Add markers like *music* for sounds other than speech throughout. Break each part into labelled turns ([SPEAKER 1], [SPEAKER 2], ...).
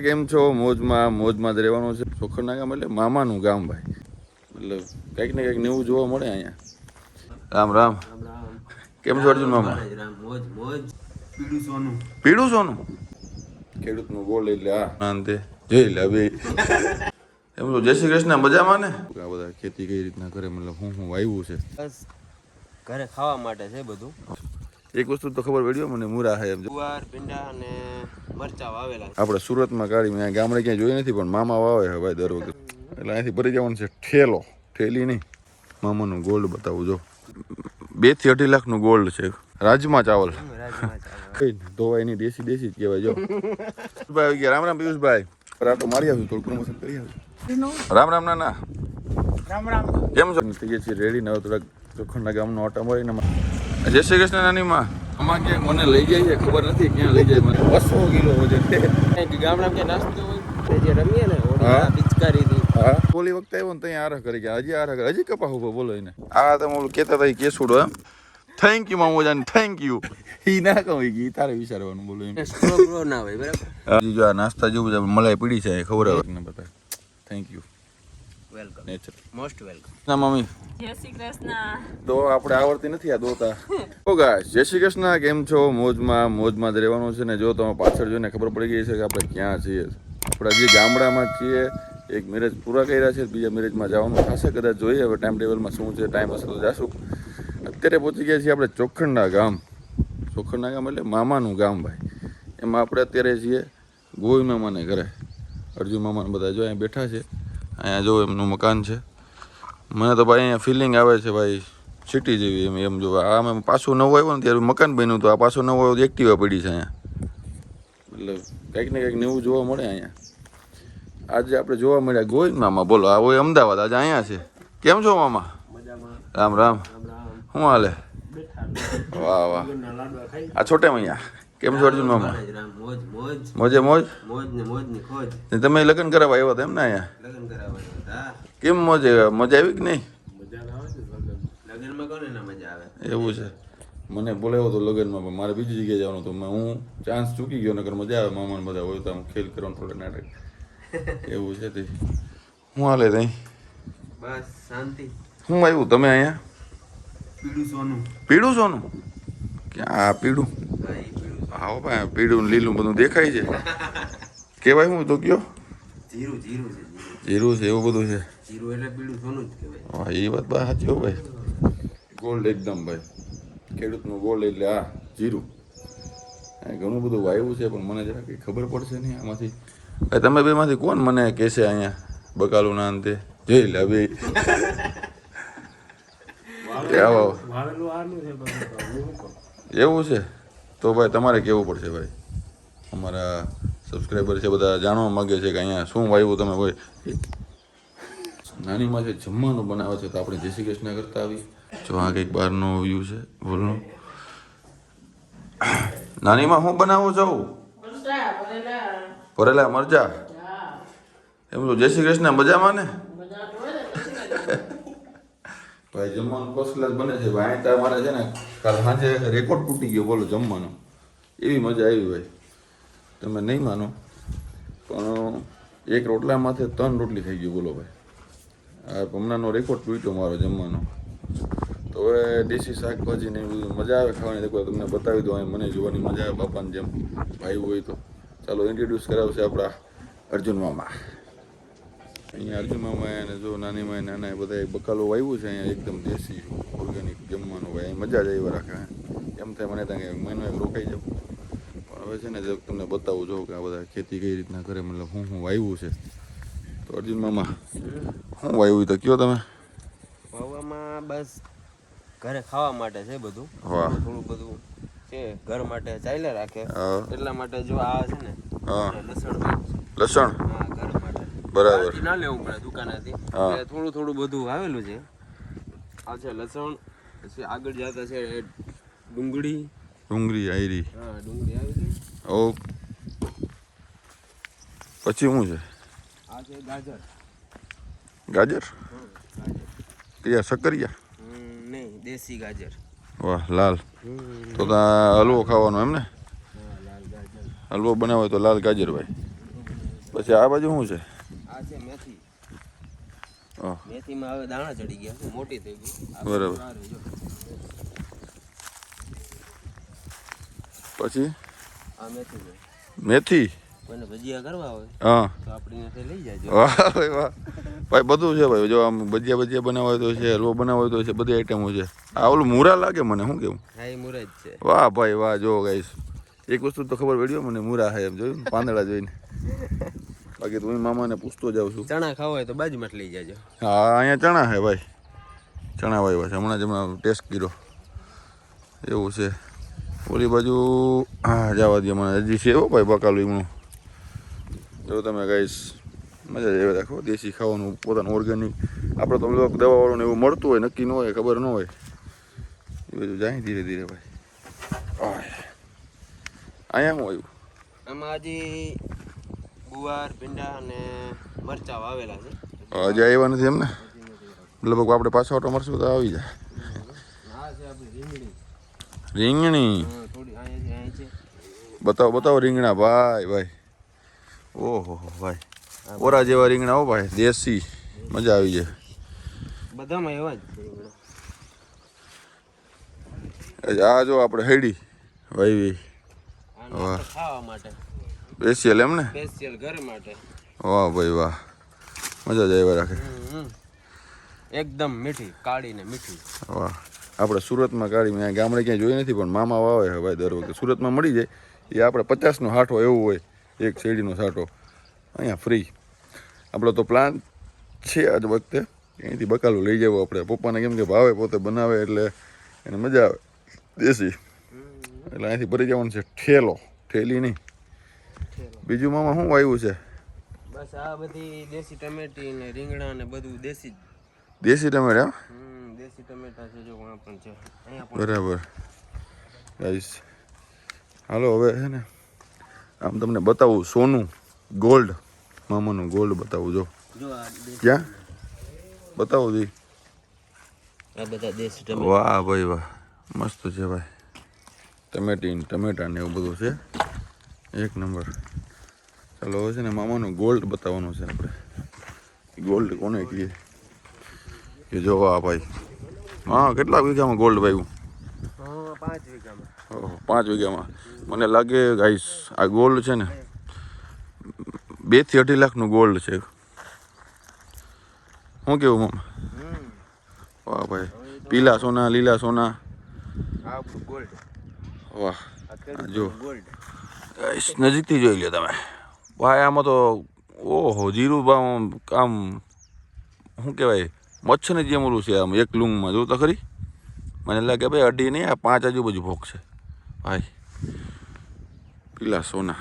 [SPEAKER 1] કેમ છો? મોજમાં મોજમાં જ રહેવાનું છે. સોખરના ગામ એટલે મામાનું ગામ ભાઈ. એટલે કંઈક ને કંઈક નવું જોવા મળે અહીંયા. રામ રામ. કેમ છો અર્જુન મામા?
[SPEAKER 2] પીળું સોનું.
[SPEAKER 1] ખેડૂતનું બોલ એટલે આ અંતે જઈ લે હવે. એમ તો જય શ્રી કૃષ્ણ મજામાં ને? આ બધા ખેતી કઈ રીતના કરે? મતલબ હું હું વાવ્યું છે?
[SPEAKER 2] બસ ઘરે ખાવા માટે છે બધું.
[SPEAKER 1] એક વસ્તુ તો ખબર પડી મને મુરા હે એમ
[SPEAKER 2] ગુવાર ભીંડા અને મરચા વાવેલા છે.
[SPEAKER 1] આપણે સુરતમાં કાઢી મેં ગામડે ક્યાંય જોઈ નથી પણ મામા વાવે છે ભાઈ દર વખત. એટલે અહીંથી ભરી જવાનું છે ઠેલો. ઠેલી નહીં. મામાનું ગોલ્ડ બતાવું જો. બેથી અઢી લાખનું ગોલ્ડ છે. રાજમા ચાવલ. ધોવાય નહીં દેશી દેશી જ કહેવાય જો. ભાઈ આવી ગયા. રામ રામ પિયુષભાઈ. પર આ તો મારી આવ્યું થોડું પ્રમોશન કરી આવ્યું રામ રામ ના ના
[SPEAKER 3] રામ રામ.
[SPEAKER 1] કેમ છો? થઈ ગયા છીએ રેડી ને હવે થોડાક ચોખંડના ગામનો ઓટા મારીને અમે- જય શ્રી કૃષ્ણ નાની માં. આમાં ક્યાંક મને લઈ જાય છે ખબર નથી ક્યાં લઈ જાય મને. બસો કિલો વજન છે.
[SPEAKER 2] ગામડામાં ક્યાં નાસ્તો હોય જે રમીએ ને ઓલી
[SPEAKER 1] હા.
[SPEAKER 2] આ પિચકારીથી
[SPEAKER 1] હા. ઓલી વખતે આવ્યો ને ત્યાં આરહ કરી ગયા. હજી આરહ હજી કપા ઊભો બોલો એને. આ તમે ઓલું કહેતા હતા કેસુડો એમ. થેન્ક યુ મામોજાન થેન્ક યુ ઈ ના કહું ઈ તારે વિચારવાનું બોલો એમ.
[SPEAKER 2] સ્ટ્રોક ના હોય બરાબર?
[SPEAKER 1] હજી જો આ નાસ્તા જેવું મલાઈ પીડી છે ખબર આવે. ને બતા thank you
[SPEAKER 2] welcome.
[SPEAKER 1] Nature
[SPEAKER 2] most welcome
[SPEAKER 1] ના મમ્મી.
[SPEAKER 4] જય શ્રી કૃષ્ણ.
[SPEAKER 1] તો આપણે આવડતી નથી આ દોતા. ઓ ગાઈસ જય શ્રી કૃષ્ણ. કેમ છો? મોજમાં મોજમાં જ રહેવાનું છે ને જો તમે પાછળ જોઈને ખબર પડી ગઈ છે કે આપણે ક્યાં છીએ. આપણે હજી ગામડામાં જ છીએ. એક મેરેજ પૂરા કર્યા છે બીજા મેરેજમાં જવાનું થશે કદાચ જોઈએ. હવે ટાઈમ ટેબલમાં શું છે ટાઈમ હશે તો જાશું. અત્યારે પહોંચી ગયા છીએ આપણે ચોખંડના ગામ. ચોખંડના ગામ એટલે મામાનું ગામ ભાઈ. એમાં આપણે અત્યારે છીએ ગોઈ મામાને ઘરે. અર્જુન મામાને બધા જો અહીંયા બેઠા છે. અહીંયા જો એમનું મકાન છે. મને તો ભાઈ અહીંયા ફિલિંગ આવે છે ભાઈ સિટી જેવી એમ એમ જો આ મેં પાછું નવું આવ્યું ને ત્યારે મકાન બન્યું તો આ પાછું નવું આવ્યું એક્ટિવા પડી છે અહીંયા. એટલે કંઈક ને કંઈક નવું જોવા મળે અહીંયા. આજે આપણે જોવા મળ્યા ગોવિંદ મામા બોલો આ હોય અમદાવાદ આજે અહીંયા છે. કેમ છો મામા? રામ રામ. શું હાલે? વાહ વાહ. આ છોટે મૈયા કેમ છો અર્જુન મામા?
[SPEAKER 2] મોજ મોજ.
[SPEAKER 1] તમે લગ્ન કરાવવા આવ્યા હતા એમ ને અહીંયા? કેમ મોજે મજા આવી કે નહીં? એવું છે. મને બોલાવ્યો હતો લગ્નમાં પણ મારે બીજી જગ્યાએ જવાનું હતું. હું ચાન્સ ચૂકી ગયો નકર મજા આવે મામાને બધા હોય તો આમ ખેલ કરવાનું થોડું નાટક. *laughs* એવું છે તે. હું હાલે તઈ?
[SPEAKER 2] બસ શાંતિ.
[SPEAKER 1] હું આવ્યું? તમે અહીંયા?
[SPEAKER 2] પીળું સોનું.
[SPEAKER 1] પીળું સોનું? ક્યાં પીળું?
[SPEAKER 2] હા
[SPEAKER 1] ભાઈ પીળું લીલું બધું દેખાય છે. *laughs* કેવાય હું તો કયો?
[SPEAKER 2] જીરું જીરું જીરું
[SPEAKER 1] છે એવું બધું છે.
[SPEAKER 2] જીરું એટલે પીળું સોનું જ કહેવાય.
[SPEAKER 1] હા એ વાત બા સાચી હો ભાઈ. ગોલ્ડ એકદમ ભાઈ. ખેડૂતનું ગોલ્ડ એટલે આ જીરું. અહીં ઘણું બધું વાવ્યું છે પણ મને જરા કંઈ ખબર પડશે નહીં આમાંથી. ભાઈ તમે બેમાંથી કોણ મને કહેશે અહીંયા બકાલું ના અંતે? જઈ લે બે આવો. એવું છે? તો ભાઈ તમારે કેવું પડશે ભાઈ? અમારા સબસ્ક્રાઈબર છે બધા જાણવા માગે છે કે અહીંયા શું વાવ્યું તમે હોય. નાની માં છે જમવાનું બનાવે છે તો આપણે જય શ્રી કૃષ્ણ કરતા આવી જો આ કંઈક બહારનો વ્યૂ છે બોલો. નાનીમાં શું બનાવો જાઉં ભરેલા મરચા? એમ તો જય શ્રી કૃષ્ણ મજામાં ને? ભાઈ જમવાનું ફર્સ્ટ ક્લાસ બને છે. ભાઈ ત્યાં મારે છે ને કાલ સાંજે રેકોર્ડ તૂટી ગયો બોલો જમવાનો. એવી મજા આવી ભાઈ. તમે નહીં માનો, પણ એક રોટલામાંથી ત્રણ રોટલી થઈ ગઈ, બોલો ભાઈ. આ હમણાંનો રેકોર્ડ તૂટ્યો મારો જમવાનો. તો હવે દેશી શાકભાજી ને બધું મજા આવે ખાવાની. દેખો તમને બતાવી દો મને જોવાની મજા આવે બાપાને જેમ ભાઈ હોય તો. ચાલો ઇન્ટ્રોડ્યુસ કરાવશે આપણા અર્જુન મામા. અહીંયા અર્જુન મામા અને જો નાની માય નાના એ બધા બકાલો વાવ્યું છે અહીંયા એકદમ દેશી ઓર્ગેનિક જમવાનું હોય. અહીં મજા જ આવી રાખે. એમ થાય મને ત્યાં મહિનો એક રોકાઈ જાઉં. હવે છે ને જો તમને બતાવું જોઉં કે આ બધા ખેતી કઈ રીતના કરે મતલબ હું હું વાવ્યું છે. તો અર્જુન મામા હું વાવ્યું તો કયો તમે?
[SPEAKER 2] વાવવામાં બસ ઘરે ખાવા માટે છે બધું. થોડું બધું છે ઘર માટે ચાલ્યા રાખે. એટલા માટે જો આ છે ને લસણ
[SPEAKER 1] લસણ?
[SPEAKER 2] ઘર માટે.
[SPEAKER 1] બરાબર.
[SPEAKER 2] ના લેવું પડે દુકાનેથી. થોડું થોડું બધું આવેલું છે. આ છે લસણ પછી આગળ જતા છે ડુંગળી
[SPEAKER 1] ડુંગળી આયરી
[SPEAKER 2] હા ડુંગળી આવી છે
[SPEAKER 1] ઓ પછી શું છે
[SPEAKER 2] આ છે ગાજર
[SPEAKER 1] ગાજર કયા
[SPEAKER 2] સકરિયા નહીં દેશી ગાજર
[SPEAKER 1] વાહ લાલ તો ત્યાં હલવો ખાવાનો એમ ને
[SPEAKER 2] હા લાલ ગાજર
[SPEAKER 1] હલવો બનાવે તો લાલ ગાજર ભાઈ પછી આ બાજુ શું છે
[SPEAKER 2] આ છે મેથી મેથીમાં હવે દાણા ચડી ગયા મોટી થઈ ગઈ
[SPEAKER 1] બરાબર.
[SPEAKER 2] સારું જો.
[SPEAKER 1] પછી?
[SPEAKER 2] આ મેથી
[SPEAKER 1] મેથી?
[SPEAKER 2] કોઈને ભજીયા કરવા
[SPEAKER 1] હા. ભાઈ વાહ. ભાઈ બધું છે ભાઈ. જો આમ ભજીયા ભજીયા બનાવવા હોય તો છે હલવો બનાવવો હોય તો છે બધી આઈટમો છે. આ ઓલું મૂરા લાગે મને શું કેવું? વાહ ભાઈ વાહ જો ગાઈસ એક વસ્તુ તો ખબર પડી મને મૂરા હે એમ જોયું ને પાંદડા જોઈને. બાકી તો હું મામાને પૂછતો જાઉં છું.
[SPEAKER 2] ચણા ખાવા હોય તો બાજુમાં લઈ જાજો.
[SPEAKER 1] હા અહીંયા ચણા હે ભાઈ. ચણા ભાઈ છે. હમણાં જ હમણાં ટેસ્ટ કર્યો. એવું છે. ઓલી બાજુ હા જવા દે મને. હજી છે હો ભાઈ બકાલું એમનું. જો તમે ગાઈશ મજા જ આવે રાખો દેશી ખાવાનું પોતાનું ઓર્ગેનિક આપણે તો લોકો દવાવાળું ને એવું મળતું હોય નક્કી ન હોય ખબર ન હોય. એ બધું જાય ધીરે ધીરે ભાઈ. અહીંયા શું આવ્યું?
[SPEAKER 2] આમાં હજી ગુવાર ભીંડા અને મરચા વાવેલા છે.
[SPEAKER 1] હજી આવ્યા નથી એમને? લગભગ આપણે પાછો ઓટો મળશું તો આવી જાય.
[SPEAKER 2] રીંગણી?
[SPEAKER 1] બતાવો બતાવો રીંગણા ભાઈ ભાઈ. ઓહો ભાઈ. ઓરા જેવા રીંગણા હો ભાઈ. દેશી. મજા આવી જાય.
[SPEAKER 2] બધામાં એવા જ
[SPEAKER 1] આ જો આપણે હેડી વાવી
[SPEAKER 2] ખાવા માટે.
[SPEAKER 1] સ્પેશિયલ એમ ને?
[SPEAKER 2] સ્પેશિયલ ઘર માટે.
[SPEAKER 1] વાહ ભાઈ વાહ. મજા જ આવ્યા રાખે.
[SPEAKER 2] એકદમ મીઠી કાળી ને મીઠી.
[SPEAKER 1] વાહ. આપણે સુરતમાં કાઢી મેં ગામડે ક્યાંય જોઈ નથી પણ મામા વાવે છે ભાઈ દર વખતે. સુરતમાં મળી જાય. એ આપણે પચાસનો સાઠો એવો હોય એક શેરડીનો સાઠો અહીંયા ફ્રી આપણો તો પ્લાન છે આજ વખતે. અહીંથી બકાલું લઈ જવું આપણે. પપ્પાને કેમ કે ભાવે પોતે બનાવે એટલે એને મજા આવે. દેશી. એટલે અહીંથી ભરી જવાનું છે ઠેલો. ઠેલી નહીં. બીજું મામા શું વાવ્યું છે?
[SPEAKER 2] બસ આ બધી દેશી ટમેટી ને રીંગણા ને બધું દેશી
[SPEAKER 1] દેશી ટમેટા?
[SPEAKER 2] દેશી ટમેટા છે જો ઘણા પણ છે
[SPEAKER 1] બરાબર. ગાઈસ હાલો હવે છે ને આમ તમને બતાવું સોનું ગોલ્ડ મામાનું ગોલ્ડ બતાવું જો.
[SPEAKER 2] જો
[SPEAKER 1] ક્યાં? બતાવો દી
[SPEAKER 2] આ બધા દેશી ટમેટા.
[SPEAKER 1] વાહ ભાઈ વાહ મસ્ત છે ભાઈ. ટમેટી ટમેટા ને એવું બધું છે. એક નંબર. ચાલો હવે છે ને મામાનું ગોલ્ડ બતાવવાનું છે આપણે. ગોલ્ડ કોને કહીએ? કે જો આ ભાઈ. હા કેટલા વીઘામાં ગોલ્ડ
[SPEAKER 2] ભાઈ પાંચ વીઘામાં.
[SPEAKER 1] ઓહો, પાંચ વીઘામાં. મને લાગે ગાઈસ આ ગોલ્ડ છે ને બેથી અઢી લાખનું ગોલ્ડ છે. શું કેવું મમ વાહ ભાઈ. પીલા સોના લીલા સોના.
[SPEAKER 2] ગોલ્ડ
[SPEAKER 1] વાહ. જો. ગાઈસ નજીકથી જોઈ લ્યો તમે. ભાઈ આમાં તો ઓહો જીરું ભાવ આમ શું કહેવાય? મચ્છરની જેમ ઓલું છે આમ એક લૂંગમાં જોઉં તો ખરી? મને લાગે ભાઈ અઢી નહીં આ પાંચ આજુબાજુ ભોગ છે. ભાઈ પીલા સોના.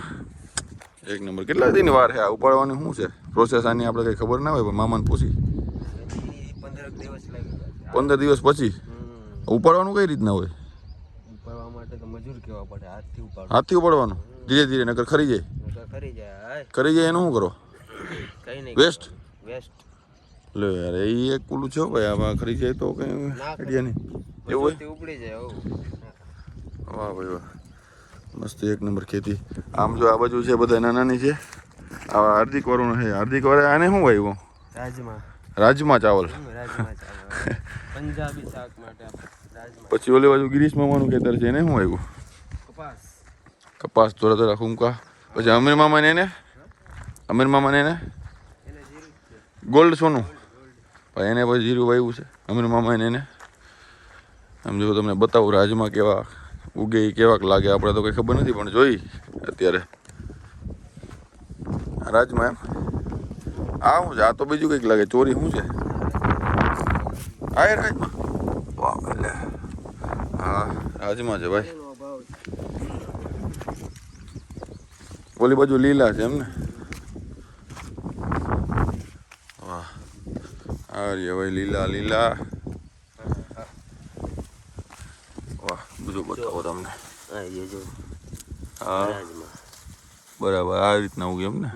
[SPEAKER 1] એક નંબર. કેટલા દિન વાર છે આ ઉપાડવાની? શું છે? પ્રોસેસ આની આપણે કંઈ ખબર ના હોય પણ મામાને પૂછી.
[SPEAKER 2] પંદર દિવસ
[SPEAKER 1] પછી? ઉપાડવાનું કઈ રીતના હોય?
[SPEAKER 2] ઉપાડવા માટે તો મજૂર કેવા પડે હાથથી ઉપાડવા
[SPEAKER 1] હાથથી ઉપાડવાનું? ધીરે ધીરે નકર ખરી જાય.
[SPEAKER 2] ખરી જાય
[SPEAKER 1] ખરી જાય એનું શું કરો?
[SPEAKER 2] કઈ નહીં.
[SPEAKER 1] વેસ્ટ
[SPEAKER 2] વેસ્ટ
[SPEAKER 1] લે યાર એ એક પેલું છે ભાઈ આમાં ખરી જાય તો કઈ આઈડિયા નહીં. એવું હોય?
[SPEAKER 2] ઉપડી જાય
[SPEAKER 1] વાહ ભાઈ વાહ. મસ્ત એક નંબર ખેતી. આમ જો આ બાજુ છે બધા નાના નાની છે. આ હાર્દિક વાળું છે. હાર્દિક વાળે આને શું વાવ્યું?
[SPEAKER 2] રાજમા.
[SPEAKER 1] રાજમા ચાવલ.
[SPEAKER 2] પંજાબી શાક માટે
[SPEAKER 1] પછી ઓલી બાજુ ગિરીશ મામાનું ખેતર છે એને શું આવ્યું
[SPEAKER 2] કપાસ.
[SPEAKER 1] કપાસ થોડા થોડા પછી અમીર મામાને એને? અમીર મામાને એને? ગોલ્ડ સોનું. ભાઈ એને પછી જીરું વાવ્યું છે. અમીર મામાને એને આમ જો તમને બતાવું રાજમાં કેવા ઉગે કેવાક લાગે. આપણે તો કંઈ ખબર નથી, પણ જોઈ અત્યારે. રાજમાં એમ. આ શું છે? આ તો બીજું કંઈક લાગે. ચોરી શું છે? આ એ રાજમાં? વાહ એટલે હા, રાજમાં છે ભાઈ. ઓલી બાજુ લીલા છે એમ ને? આ હવે લીલા લીલા વાહ બધું બતાવો તમને
[SPEAKER 2] હા
[SPEAKER 1] બરાબર આ રીતના ઉગે એમ ને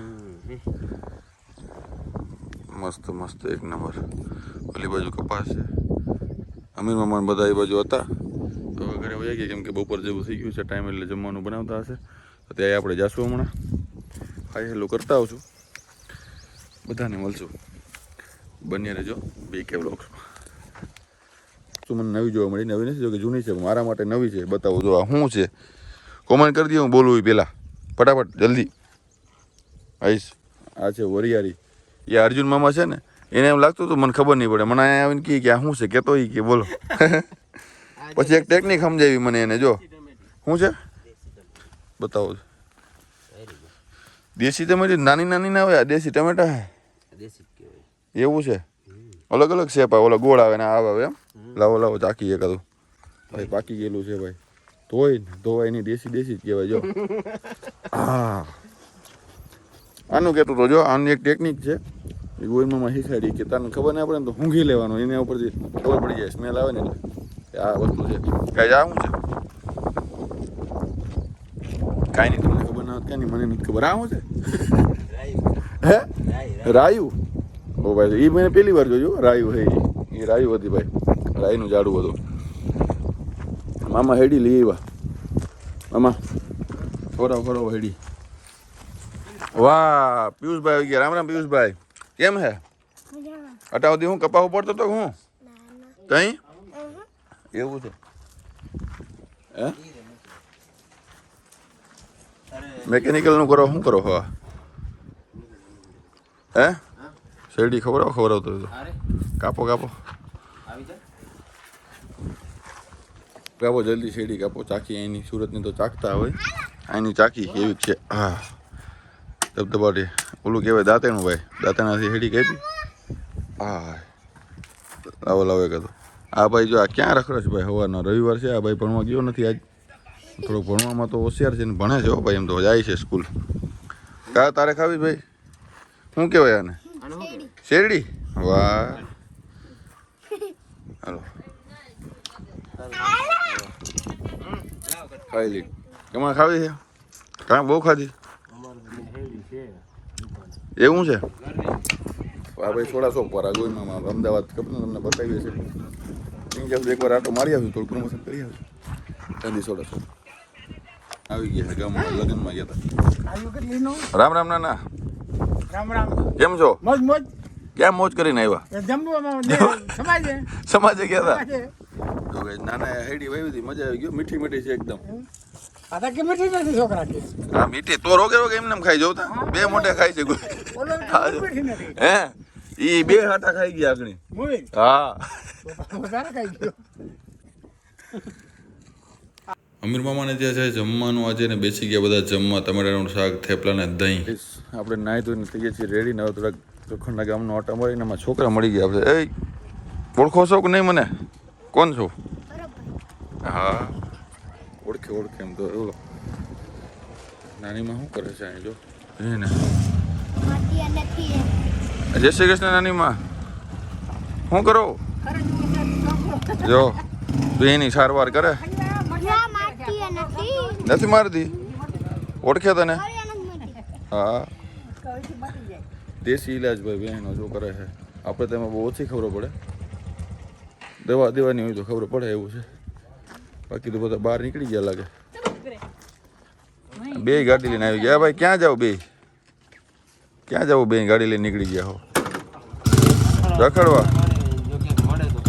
[SPEAKER 1] મસ્ત મસ્ત એક નંબર પેલી બાજુ કપાસ છે અમીર મામા બધા એ બાજુ હતા તો હવે ઘરે વહી ગયા કેમ કે બપોર જેવું થઈ ગયું છે ટાઈમ એટલે જમવાનું બનાવતા હશે તો ત્યાં આપણે જાશું હમણાં હાઈ હેલો કરતા આવશું બધાને મળશું બન્યા રહેજો. બી કે બ્લોગ શું મને નવી જોવા મળી. નવી નથી જો કે જૂની છે. મારા માટે નવી છે. બતાવો જો આ શું છે? કોમેન્ટ કરી દો હું બોલું એ પહેલાં. ફટાફટ જલ્દી. આઈશ. આ છે વરિયારી એ અર્જુન મામા છે ને એને એમ લાગતું હતું મને ખબર નહીં પડે. મને અહીંયા આવીને કહે કે આ શું છે? કહેતો એ કે બોલો. પછી એક ટેકનિક સમજાવી મને એને જો. શું છે? બતાવો. દેશી ટમેટી. નાની નાની ના હોય? આ દેશી ટમેટા?
[SPEAKER 2] દેશી
[SPEAKER 1] એવું છે? અલગ અલગ શેપ આવે ઓલા ગોળ આવે ને આ આવે એમ. લાવો લાવો ચાકી એકાદું ભાઈ પાકી ગયેલું છે ભાઈ. ધોઈ ધોવાય નહીં દેશી દેશી જ કહેવાય જો. *laughs* હા. આનું કહેતું તો જો આની એક ટેકનિક છે. એ ગોઈમાં શીખાડી કે તને ખબર ના પડે ને તો ઊંઘી લેવાનું એના ઉપરથી ખબર પડી જાય સ્મેલ આવે ને એટલે. આ વસ્તુ છે. કાંઈ આ શું છે? કાંઈ નહીં તમને ખબર ના કાંઈ નહીં મને નથી ખબર. આ શું છે? હે? રાયુ? ઓ ભાઈ એ મેં પહેલી વાર જોયું રાયુ હે એ રાયુ હતી ભાઈ રાયનું ઝાડું હતું. મામા હેડી લઈ આવ્યા. મામા ખોરાવ ખોરાવ હેડી. વાહ પિયુષભાઈ આવી ગયા. રામ રામ પિયુષભાઈ. કેમ હે? અટાવતી હું કપાવ પડતો તો હું? કઈ એવું છે. હે? મેકેનિકલનું કરો શું કરો હા? હે? શેરડી ખવડાવો ખવડાવતો હતો તો. કાપો કાપો. કાપો જલ્દી શેરડી કાપો. ચાકી અહીંની સુરતની તો ચાકતા હોય. અહીંની ચાકી એવી જ છે? હા. ધબધબાટી ઓલું કહેવાય દાંતેણું ભાઈ. દાંતેણાથી શેરડી કાપી. હા. લાવો લાવો એક હતો. આ ભાઈ જો આ ક્યાં રખડે છે ભાઈ? સવારનો રવિવાર છે. આ ભાઈ ભણવા ગયો નથી આજ. થોડોક ભણવામાં તો હોશિયાર છે ને ભણે છે હો ભાઈ. એમ તો જાય છે સ્કૂલ. કા તારે ખાવી ભાઈ? શું કહેવાય આને? શેરડી? વાહ. હાલો. ખાઈ લી. કેમાં ખાવી છે? કાં બહુ ખાધી. એવું છે? આ ભાઈ થોડા શોપ પર? આ ગોઈમાં અમદાવાદ ખબર તમને બતાવીએ છે. સિંગલ એકવાર આટો મારી આવ્યું થોડું પ્રમોશન કરી આવ્યું ચાંદી સોડા શોપ આવી ગયા ગામમાં લગ્નમાં ગયા હતા. રામ રામ ના ના
[SPEAKER 3] રામ રામ.
[SPEAKER 1] કેમ છો?
[SPEAKER 3] મજ મોજ.
[SPEAKER 1] ક્યાં મોજ કરીને આવ્યા?
[SPEAKER 3] જમવામાં સમાજે. *laughs*
[SPEAKER 1] સમાજે ગયા હતા? તો ભાઈ નાના હેડી વાવી હતી મજા આવી ગયો મીઠી મીઠી છે એકદમ.
[SPEAKER 3] આ તો કે મીઠી નથી છોકરા કે
[SPEAKER 1] હા મીઠી તો રોગે રોગે એમને એમ ખાઈ જવતા બે મોઢે ખાઈ છે હા.
[SPEAKER 3] મીઠી નથી.
[SPEAKER 1] હે? ઈ બે હાટા ખાઈ ગયા આગળ. હા.
[SPEAKER 3] ખાઈ ગયો.
[SPEAKER 1] અમીર મામાને જે છે જમવાનું આજે ને બેસી ગયા બધા જમવા. ટમેટાનું શાક થેપલા ને દહીં. આપણે નાહી ધોઈને થઈ ગયા છીએ રેડી ને થોડાક ચોખંડના ગામનો ઓટા મારીને એમાં છોકરા મળી ગયા આપણે એ ઓળખો છો કે નહીં મને? કોણ છો? હા. ઓળખે ઓળખે એમ તો. એવો નાનીમાં શું કરે છે અહીં જો? એને
[SPEAKER 4] માટી
[SPEAKER 1] જય શ્રી કૃષ્ણ નાનીમાં. શું કરો? જો બેની સારવાર કરે?
[SPEAKER 4] ના માટી નથી.
[SPEAKER 1] નથી મારતી? ઓળખે તને? હા. દેશી ઈલાજ ભાઈ બહેનો જો કરે છે. આપણે તેમાં બહુ ઓછી ખબર પડે. દવા, દેવાની હોય તો ખબર પડે, એવું છે. બાકી તો બધા બહાર નીકળી ગયા લાગે. બે ગાડી લઈને આવી ગયા. ભાઈ, ક્યાં જાવ બે? ક્યાં જાવ બે ગાડી લઈને નીકળી ગયા હો? રખડવા.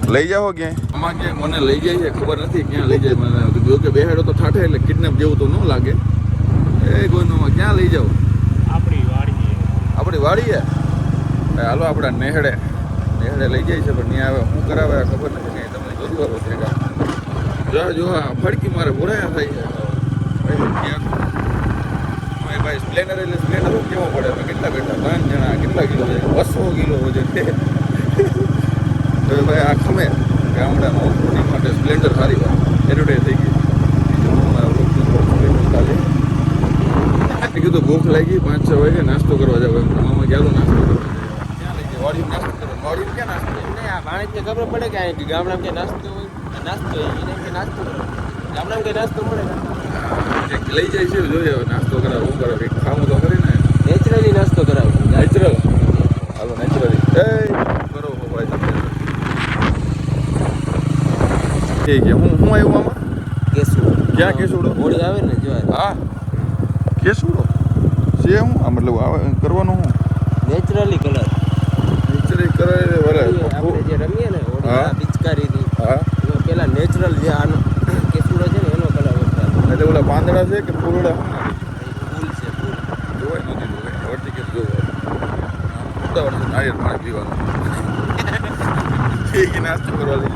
[SPEAKER 2] કે
[SPEAKER 1] લઈ જાઓ ક્યાંય? આમાં ક્યાંય મને લઈ જાય છે, ખબર નથી ક્યાં લઈ જાય. મને જો કે બેહાડો તો ઠાઠે એટલે કિડનેપ જેવું તો ન લાગે. એ ગોનમાં ક્યાં લઈ જાઓ?
[SPEAKER 3] આપણી
[SPEAKER 1] વાડીએ એ હાલો આપણા નેહડે. નેહડે લઈ જાય છે, પણ ત્યાં હવે શું કરાવે ખબર નથી. કંઈ તમને જોયું હોય છે કાં. જો જો ફડકી મારે ભોળાયા થાય છે. ભાઈ ભાઈ સ્પ્લેન્ડર એટલે સ્પ્લેન્ડર કેવો પડે. કેટલા બેઠા? પાંચ જણા. કેટલા કિલો છે? બસો કિલો વજન તો ભાઈ આ ખમે. ગામડામાં ઓફરોડિંગ માટે સ્પ્લેન્ડર સારી વાત. એડવર્ટાઈઝ થઈ ગઈ. મેં કીધું ભૂખ લાગી પાંચ છ વાગે નાસ્તો કરવા જાવ એમ. મામા નાસ્તો કરવા કરવા
[SPEAKER 2] ખબર પડે કે આ ગામડામાં કે નાસ્તો હોય નાસ્તો એને કે નાસ્તો ગામડામાં કે નાસ્તો મળે
[SPEAKER 1] લઈ જાય છે જોઈએ નાસ્તો કરાવે શું કરે કંઈક ખાવું તો ખરી ને.
[SPEAKER 2] નેચરલી નાસ્તો કરાવો
[SPEAKER 1] નેચરલ હાલો નેચરલી કરો ભાઈ તમે કે હું હું આવ્યું આમાં?
[SPEAKER 2] કેસુ
[SPEAKER 1] ક્યાં કેસુડો?
[SPEAKER 2] હોળી આવે ને જો
[SPEAKER 1] હા. કેસુડો? છે હું? આ મતલબ આવે કરવાનું હું?
[SPEAKER 2] નેચરલ નેચરલી કલર
[SPEAKER 1] નીચરી કરે વરે.
[SPEAKER 2] આપણે જે રમીએ ને હોળી
[SPEAKER 1] હા.
[SPEAKER 2] આ
[SPEAKER 1] હા.
[SPEAKER 2] પેલા નેચરલ જે આનો કેસુડો છે ને એનો કલર વપરાય
[SPEAKER 1] એટલે ઓલા પાંદડા છે કે ફૂલડા?
[SPEAKER 2] ફૂલ છે ફૂલ.
[SPEAKER 1] જોવાય નથી જોવાય. વળતી કે જોવાય. પાણી પીવાનું. ઠીક નાસ્તો કરવા લઈ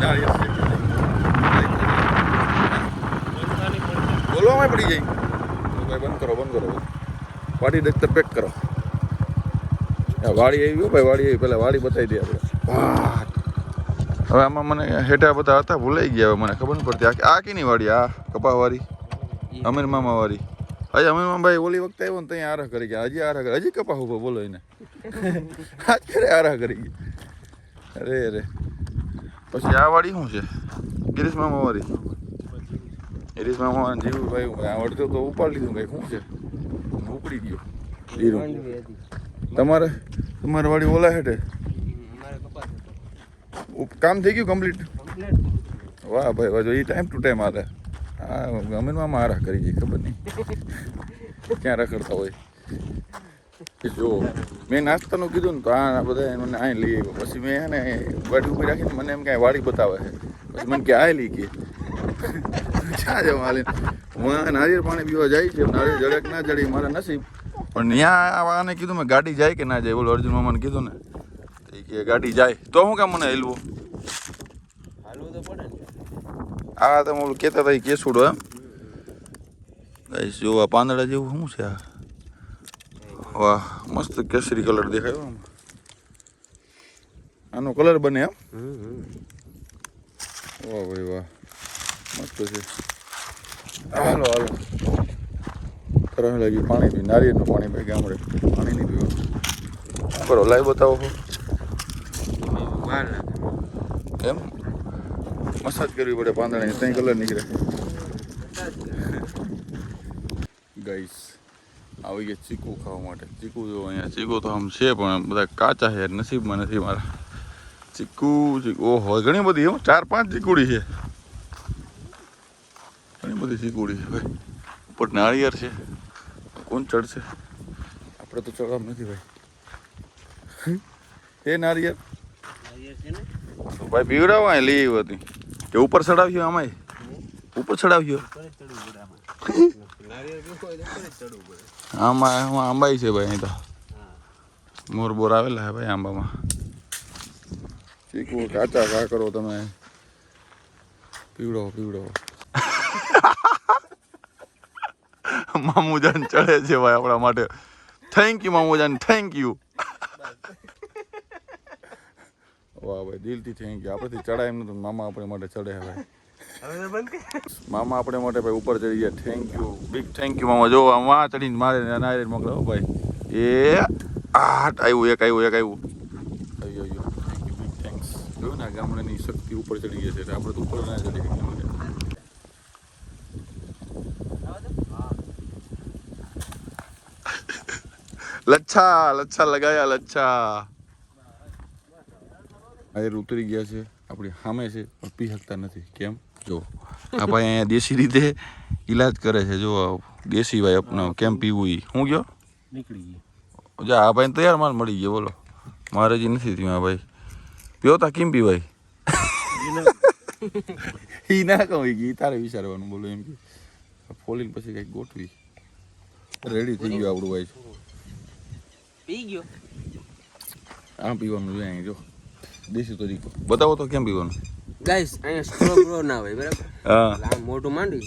[SPEAKER 1] નારિયેળ બોલવામાં પડી જાય ભાઈ બંધ કરો બંધ કરો. પાટી દેખતા પેક કરો. વાડી આવી ગયો ભાઈ, વાડી આવી પહેલાં વાડી બતાવી દઈએ આપણે. હવે આમાં મને હેઠા બધા હતા, ભૂલાઈ ગયા હવે મને ખબર નહીં પડતી. આ આ કીની વાડી? આ કપાવાળી? અમીર મામા વાળી હજી અમીર ભાઈ ઓલી વખતે આવ્યો ને ત્યાં આરાહ કરી ગયા. હજી આરાહ કરી હજી કપા ઊભો બોલો એને. આજ ક્યારે આરાહ કરી ગયા? અરે અરે. પછી આ વાળી શું છે? ગિરીશ મામા વાળી ગિરીશ મામા જીવું ભાઈ આવડતો તો ઉપાડી લીધું કઈ શું છે? ઉપડી ગયો. તમારે? તમારે વાળી ઓલા હેઠે? કામ થઈ ગયું કમ્પ્લીટ? વાહ ભાઈ વાહ જો એ ટાઈમ ટુ ટાઈમ આવે હા અમે મામા આરાહ કરી ગઈ ખબર નહીં. ક્યાં રખડતા હોય. જો મેં નાસ્તાનું કીધું ને તો આ બધા મને અહીં લઈ આવ્યો. પછી મેં એને વાડી ઊભી રાખીને મને એમ કાંઈ વાડી બતાવે છે. પછી મને કે આ લઈ કે. ક્યાં જવા હાલે. હું નારિયેળ પાણી પીવા જાય છે નારિયેળ જડે ના જડે મારા નસીબ. પણ ત્યાં આને કીધું મેં, ગાડી જાય કે ના જાય બોલો અર્જુન મામાને કીધું ને. તો કે ગાડી જાય. તો હું કામ મને હેલવું? આ તમે ઓલું કહેતા હતા એ કેસુડો એમ. જો પાંદડા જેવું શું છે આ? વાહ, મસ્ત કેસરી કલર દેખાયો આમ. આનો કલર બને એમ? વાહ ભાઈ વાહ, મસ્ત છે. હાલો હાલો. તરહ લાગી. પાણી પી નારિયેળનું પાણી પી ગામડે. પાણી નહીં પીવું કરો લાઈવ બતાવો એમ? મસાજ કરવી પડે પાંદડાની. ત્યાં કલર નીકળે. ગાઈસ, આવી ગયા ચીકુ ખાવા માટે. ચીકુ જો અહીંયા, ચીકુ તો આમ છે, પણ બધા કાચા છે. નસીબમાં નથી મારા. ચીકુ ચીકુ. ઓહો, ઘણી બધી એમ ચાર, પાંચ ચીકુડી છે. ઘણી બધી ચીકુડી છે, ભાઈ. ઉપર નાળિયેર છે. કોણ ચડશે? આપણે તો ચડવાનું નથી ભાઈ. એ
[SPEAKER 2] નારિયેળ?
[SPEAKER 1] તો ભાઈ પીવડાવો અહીં લઈ આવ્યો હતી. કે ઉપર ચડાવ્યો આમાં ઉપર ચડાવ્યો?
[SPEAKER 2] આમાં
[SPEAKER 1] આમાં આંબાઈ છે ભાઈ અહીં તો. મોર બોર આવેલા હે ભાઈ આંબામાં. શીખવું કાચા કા કરો તમે. પીવડાવો પીવડાવો. મામુજાન ચડે છે ભાઈ આપણા માટે. થેન્ક યુ મામુજાન. થેન્ક યુ વાહ ભાઈ દિલથી થેન્ક યુ આપણેથી ચડાય એમ નતું મામા આપણે માટે ચડે ભાઈ. મામા આપણે માટે ભાઈ ઉપર ચડી ગયા. Thank you big thank you મામા. જો આમ ચડીને મારે નાયર મોકલો ભાઈ. એ આઠ આવ્યું એક આવ્યું એક આવ્યું આવ્યું આવ્યું થેન્ક યુ બિગ થેન્ક્સ જોયું ને ગામડાની શક્તિ ઉપર ચડી ગઈ છે એટલે આપણે તો ઉપર ના ચડી શકીએ માટે લચ્છા લચ્છા લગાયા લચ્છા. આયર ઉતરી ગયા છે આપણી સામે છે પણ પી શકતા નથી. કેમ? જો આ ભાઈ અહીંયા દેશી રીતે ઈલાજ કરે છે. જો દેશી ભાઈ અપનાવ. કેમ પીવું એ હું ગયો?
[SPEAKER 3] નીકળી ગયો
[SPEAKER 1] જા આ ભાઈ તૈયાર માલ મળી ગયો બોલો. મારે જે નથી થયું આ ભાઈ. પીવો તા કેમ પીવાય? ઈ ના કહું ઈ તારે વિચારવાનું બોલો એમ કે. ફોલીને પછી કંઈક ગોઠવી. રેડી થઈ ગયું આપણું ભાઈ.
[SPEAKER 2] પી ગયો.
[SPEAKER 1] આમ પીવાનું જોઈએ અહીં જો. દેશી તરીકો બતાવો તો કેમ પીવાનું?
[SPEAKER 2] ગાઈસ અહીંયા સ્ટ્રો બ્રો ના હોય બરાબર?
[SPEAKER 1] હા.
[SPEAKER 2] એટલે આમ મોઢું માંડી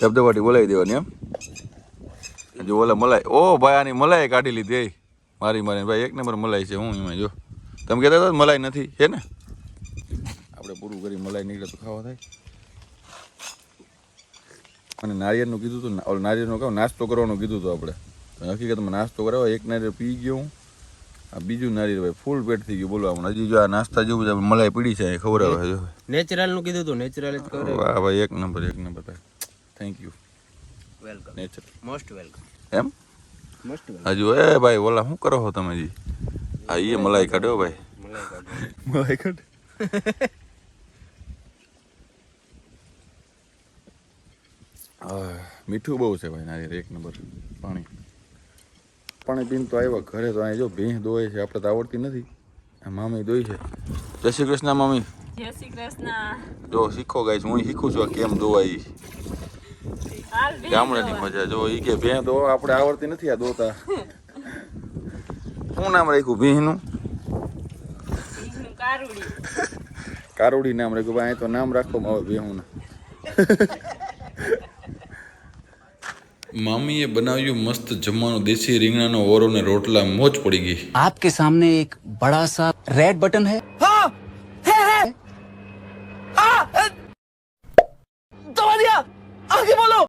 [SPEAKER 1] ધબધબાટી બોલાવી દેવાની એમ? જો ઓલા મલાઈ ઓ ભાઈ આની મલાઈ કાઢી લીધી મારી મારી ભાઈ એક નંબર મલાઈ છે હું એમાં જો. તમે કહેતા હતા મલાઈ નથી છે ને? આપણે પૂરું કરી મલાઈ નીકળે તો ખાવા થાય. અને નારિયેળનું કીધું હતું નારિયેળનું કહું નાસ્તો કરવાનું કીધું હતું આપણે. હકીકતમાં નાસ્તો કરાવો એક નારી પી ગયો આ બીજું નારી ભાઈ ફૂલ પેટ થઈ ગયું બોલો આમ હજી જો આ નાસ્તા જેવું છે મલાઈ પડી છે ખબર આવે જો
[SPEAKER 2] નેચરલનું કીધું તું નેચરલ જ કરે
[SPEAKER 1] વાહ ભાઈ એક નંબર એક નંબર ભાઈ. Thank you
[SPEAKER 2] welcome
[SPEAKER 1] nature
[SPEAKER 2] most welcome
[SPEAKER 1] M?
[SPEAKER 2] Most welcome
[SPEAKER 1] હજુ એ ભાઈ ઓલા શું કરો છો તમે જી આ એ મલાઈ કાઢ્યો ભાઈ.
[SPEAKER 2] મલાઈ કાઢો
[SPEAKER 1] મલાઈ કાઢ મીઠું બહુ છે ભાઈ નારિયેળ એક નંબર. પાણી. પાણી પીને તો આવ્યા. ઘરે તો અહીં જો ભીંસ દોય છે આપણે તો આવડતી નથી. આ મામી દોય છે. જય શ્રી કૃષ્ણ મામી.
[SPEAKER 5] જય શ્રી કૃષ્ણ.
[SPEAKER 1] જો શીખો ગાઈશ હું શીખું છું કેમ દોવાય ગામડાની મજા જો ઈ કે ભેં દો આપણે આવડતી નથી આ દોતા. શું નામ રાખ્યું ભેંનું
[SPEAKER 5] કારુડી.
[SPEAKER 1] કારુડી નામ રાખ્યું ભાઈ તો નામ રાખો મારે ભેહું મામીએ બનાવ્યું મસ્ત જમવાનું દેશી રીંગણાનો ઓરો ને રોટલા મોજ પડી ગઈ.
[SPEAKER 6] આપકે સામને એક બડા સા રેડ બટન હે? હા!